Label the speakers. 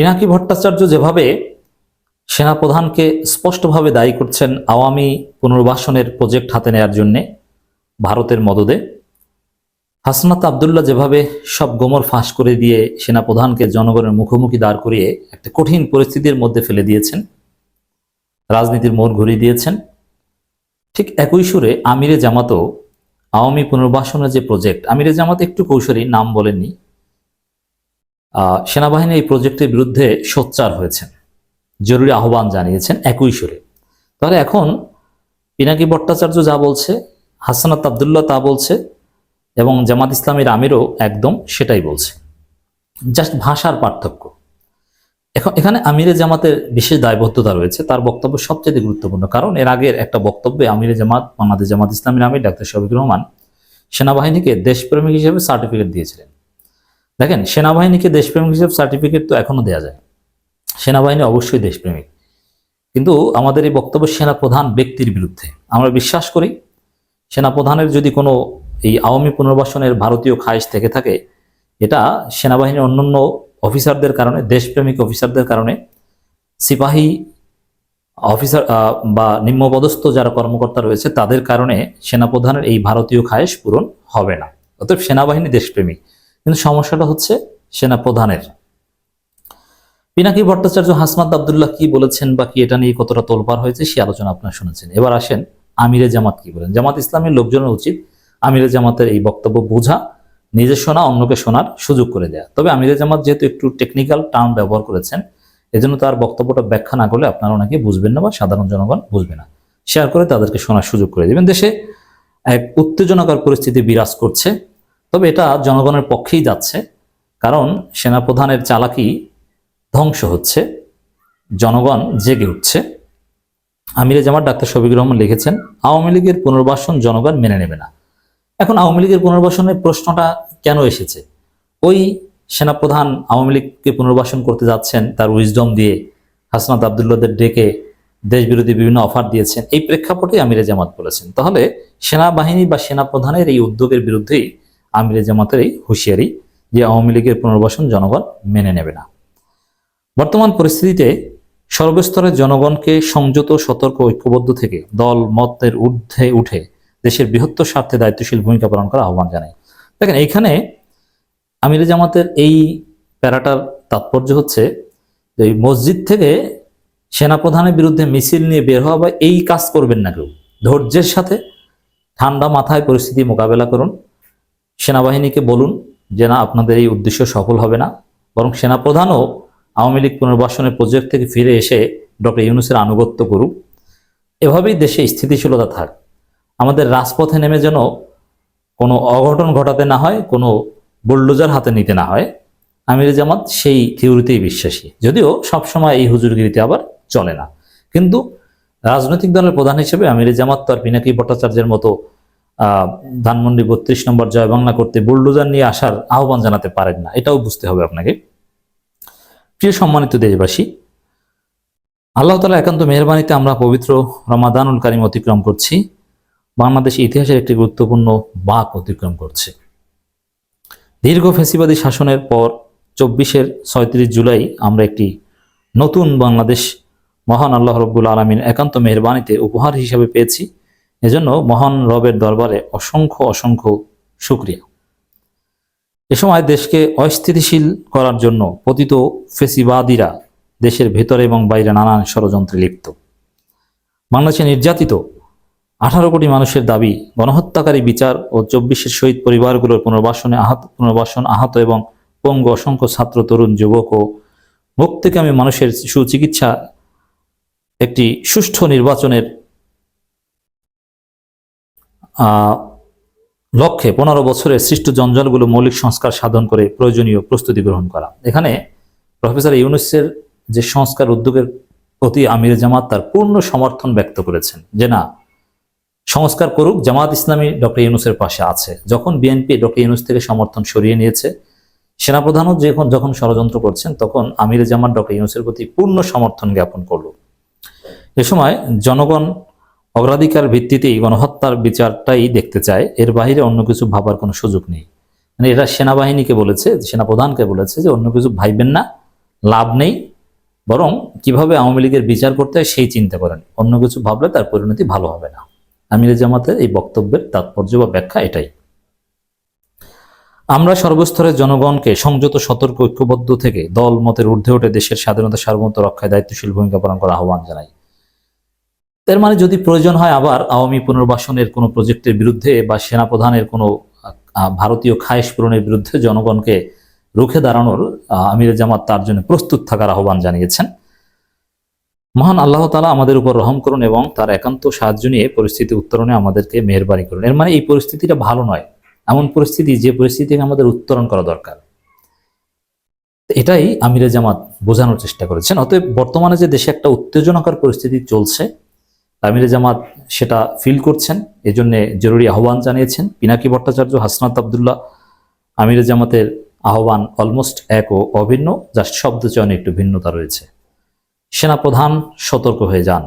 Speaker 1: পিনাকি ভট্টাচার্য যেভাবে সেনাপ্রধানকে স্পষ্টভাবে দায়ী করছেন আওয়ামী পুনর্বাসনের প্রজেক্ট হাতে নেয়ার জন্যে ভারতের মদদে, হাসনাত আবদুল্লাহ যেভাবে সব গোমর ফাঁস করে দিয়ে সেনাপ্রধানকে জনগণের মুখোমুখি দাঁড় করিয়ে একটা কঠিন পরিস্থিতির মধ্যে ফেলে দিয়েছেন, রাজনীতির মোড় ঘুরিয়ে দিয়েছেন, ঠিক একই সুরে আমিরে জামাতও আওয়ামী পুনর্বাসনের যে প্রজেক্ট, আমিরে জামাত একটু কৌশলী, নাম বলেননি সেনাবাহিনী এই প্রজেক্টের বিরুদ্ধে সোচ্চার হয়েছেন। জরুরি আহ্বান জানিয়েছেন একই সুরে। তাহলে এখন পিনাকি ভট্টাচার্য যা বলছে, হাসানাত আবদুল্লাহ তা বলছে, এবং জামাত ইসলামের আমিরও একদম সেটাই বলছে। জাস্ট ভাষার পার্থক্য। এখন এখানে আমিরে জামাতের বিশেষ দায়বদ্ধতা রয়েছে, তার বক্তব্য সবচেয়ে গুরুত্বপূর্ণ, কারণ এর আগের একটা বক্তব্যে আমিরে জামাত, বাংলাদেশ জামাত ইসলামের আমির ডাক্তার শফিকুর রহমান সেনাবাহিনীকে দেশপ্রেমিক হিসেবে সার্টিফিকেট দিয়েছিলেন। দেখেন, সেনাবাহিনীকে দেশপ্রেমিক হিসেবে সার্টিফিকেট তো এখনও দেওয়া যায়। সেনাবাহিনী অবশ্যই দেশপ্রেমিক। কিন্তু আমাদের এই বক্তব্য সেনাপ্রধান ব্যক্তির বিরুদ্ধে। আমরা বিশ্বাস করি, সেনাপ্রধানের যদি কোনো এই আওয়ামী পুনর্বাসনের ভারতীয় খায়েশ থেকে থাকে, এটা সেনাবাহিনীর অন্যান্য অফিসারদের কারণে, দেশপ্রেমিক অফিসারদের কারণে, সিপাহী অফিসার বা নিম্নপদস্থ যারা কর্মকর্তা রয়েছে, তাদের কারণে সেনাপ্রধানের এই ভারতীয় খায়েশ পূরণ হবে না। অতএব সেনাবাহিনী দেশপ্রেমিক। কিন্তু সমস্যাটা হচ্ছে সেনাপ্রধানের পিনাকি ভট্টাচার্য হাসমাদ আবদুল্লাহ কি বলেছেন বা কি এটা নিয়ে কতটা তোলপাড় হয়েছে সে আলোচনা আপনারা শুনেছেন। এবার আসেন আমিরে জামাত কি বলেন। জামাত ইসলামের লোকজনের উচিত আমিরে জামাতের এই বক্তব্য বোঝা, নিজে শোনা, অন্যকে শোনার সুযোগ করে দেয়া। তবে আমিরে জামাত যেহেতু একটু টেকনিক্যাল টার্ম ব্যবহার করেছেন, এজন্য তার বক্তব্যটা ব্যাখ্যা না করলে আপনারা অনেকে বুঝবেন না বা সাধারণ জনগণ বুঝবে না। শেয়ার করে তাদেরকে শোনার সুযোগ করে দেবেন। দেশে এক উত্তেজনাকর পরিস্থিতি বিরাজ করছে। তবে এটা জনগণের পক্ষেই যাচ্ছে, কারণ সেনাপ্রধানের চালাকি ধ্বংস হচ্ছে, জনগণ জেগে উঠছে। আমিরে জামাত ডাক্তার শফিকুর রহমান লিখেছেন, আওয়ামী লীগের পুনর্বাসন জনগণ মেনে নেবে না। এখন আওয়ামী লীগের পুনর্বাসনের প্রশ্নটা কেন এসেছে? ওই সেনাপ্রধান আওয়ামী লীগকে পুনর্বাসন করতে যাচ্ছেন, তার উইজডম দিয়ে হাসনাত আবদুল্লাদের ডেকে দেশবিরোধী বিভিন্ন অফার দিয়েছেন, এই প্রেক্ষাপটে আমিরে জামাত বলেছেন। তাহলে সেনাবাহিনী বা সেনাপ্রধানের এই উদ্যোগের বিরুদ্ধেই আমিরে জামাতের এই হুঁশিয়ারি যে আওয়ামী লীগের পুনর্বাসন জনগণ মেনে নেবে না। বর্তমান পরিস্থিতিতে সর্বস্তরের জনগণকে সংযত, সতর্ক, ঐক্যবদ্ধ থেকে দল, মতের ঊর্ধ্বে উঠে দেশের বৃহত্তর স্বার্থে দায়িত্বশীল ভূমিকা পালন করার আহ্বান জানাই। দেখেন, এইখানে আমির জামাতের এই প্যারাটার তাৎপর্য হচ্ছে যে মসজিদ থেকে সেনাপ্রধানের বিরুদ্ধে মিছিল নিয়ে বের হওয়া বা এই কাজ করবেন না কেউ। ধৈর্যের সাথে ঠান্ডা মাথায় পরিস্থিতি মোকাবেলা করুন সেনাবাহিনীকে বলুন যে না, আপনাদের এই উদ্দেশ্য সফল হবে না। বরং সেনাপ্রধানও আওয়ামী লীগ পুনর্বাসনের প্রজেক্ট থেকে ফিরে এসে ডক্টর ইউনুসের আনুগত্য করুক। এভাবেই দেশে স্থিতিশীলতা থাক। আমাদের রাজপথে নেমে যেন কোনো অঘটন ঘটাতে না হয়, কোনো বুলডোজার হাতে নিতে না হয়। আমির জামাত সেই থিওরিতেই বিশ্বাসী। যদিও সবসময় এই হুজুরগিরিতে আবার চলে না। কিন্তু রাজনৈতিক দলের প্রধান হিসেবে আমির জামাত তো আর পিনাকি ভট্টাচার্যের মতো ধানমন্ডি বত্রিশ নম্বর জয় বাংলা করতে বুলডোজার নিয়ে আসার আহ্বান জানাতে পারেন না। এটাও বুঝতে হবে আপনাকে। প্রিয় সম্মানিত দেশবাসী, আল্লাহ তালা একান্ত মেহরবানিতে আমরা পবিত্র রমাদানুল কারিম অতিক্রম করছি। বাংলাদেশ ইতিহাসের একটি গুরুত্বপূর্ণ বাক অতিক্রম করছে। দীর্ঘ ফেসিবাদী শাসনের পর চব্বিশের ছয়ত্রিশ জুলাই আমরা একটি নতুন বাংলাদেশ, মহান আল্লাহ রব্বুল আলমিন একান্ত মেহরবানিতে উপহার হিসাবে পেয়েছি। এজন্য মহান রবের দরবারে অসংখ্য অসংখ্য শুক্রিয়া। এ সময় দেশকে অস্থিতিশীল করার জন্য পতিত ফেসিবাদীরা দেশের ভেতরে এবং বাইরে নানান ষড়যন্ত্রে লিপ্ত। বাংলাদেশে নির্যাতিত আঠারো কোটি মানুষের দাবি, গণহত্যাকারী বিচার ও চব্বিশের শহীদ পরিবারগুলোর পুনর্বাসনে আহত পুনর্বাসন আহত এবং পঙ্গু অসংখ্য ছাত্র, তরুণ, যুবক ও মুক্তিকামী মানুষের সুচিকিৎসা একটি সুষ্ঠু নির্বাচনের লক্ষ্যে পনেরো বছরের সৃষ্ট জঞ্জালগুলো মৌলিক সংস্কার সাধন করে প্রয়োজনীয় প্রস্তুতি গ্রহণ করা। এখানে প্রফেসর ইউনুসের যে সংস্কার উদ্যোগের প্রতি আমির জামাত তার পূর্ণ সমর্থন ব্যক্ত করেছেন যে না, সংস্কার করুক, জামাত ইসলামী ডক্টর ইউনুসের পাশে আছে। যখন বিএনপি ডক্টর ইউনুস থেকে সমর্থন সরিয়ে নিয়েছে, সেনাপ্রধানও যখন যখন ষড়যন্ত্র করছেন, তখন আমির জামাত ডক্টর ইউনুসের প্রতি পূর্ণ সমর্থন জ্ঞাপন করল। এ সময় জনগণ অগ্রাধিকার ভিত্তিতেই গণহত্যার বিচারটাই দেখতে চায়। এর বাইরে অন্য কিছু ভাবার কোনো সুযোগ নেই। মানে এটা সেনাবাহিনীকে বলেছে, সেনাপ্রধানকে বলেছে যে অন্য কিছু ভাইবেন না, লাভ নেই। বরং কীভাবে আওয়ামী লীগের বিচার করতে হয় সেই চিন্তা করেন। অন্য কিছু ভাবলে তার পরিণতি ভালো হবে না। আমির জামাতের এই বক্তব্যের তাৎপর্য বা ব্যাখ্যা এটাই। আমরা সর্বস্তরের জনগণকে সংযত, সতর্ক, ঐক্যবদ্ধ থেকে দল মতের ঊর্ধ্বে উঠে দেশের স্বাধীনতা, সার্বভৌমত্ব রক্ষায় দায়িত্বশীল ভূমিকা পালন করার আহ্বান জানাই। এর মানে যদি প্রয়োজন হয় আবার আওয়ামী পুনর্বাসনের কোনো প্রজেক্টের বিরুদ্ধে বা সেনাপ্রধানের কোনো ভারতীয় খায়েশ পূরণের বিরুদ্ধে জনগণকে রুখে দাঁড়ানোর আমির জামাত তার জন্য প্রস্তুত থাকার আহ্বান জানিয়েছেন। মহান আল্লাহ তালা আমাদের উপর রহম করুন এবং তার একান্ত সাহায্য নিয়ে পরিস্থিতি উত্তরণে আমাদেরকে মেহরবানি করুন। এর মানে এই পরিস্থিতিটা ভালো নয়। এমন পরিস্থিতি, যে পরিস্থিতি থেকে আমাদের উত্তরণ করা দরকার। এটাই আমিরে জামাত বোঝানোর চেষ্টা করেছেন। অতএব বর্তমানে যে দেশে একটা উত্তেজনকর পরিস্থিতি চলছে আমিরে জামাত সেটা ফিল করছেন, এজন্য জরুরি আহ্বান জানিয়েছেন। পিনাকি ভট্টাচার্য, হাসনাত আবদুল্লাহ, আমিরে জামাতের আহ্বান অলমোস্ট এক ও অভিন্ন, যার শব্দ চয়নে একটু ভিন্নতা রয়েছে। সেনাপ্রধান সতর্ক হয়ে যান।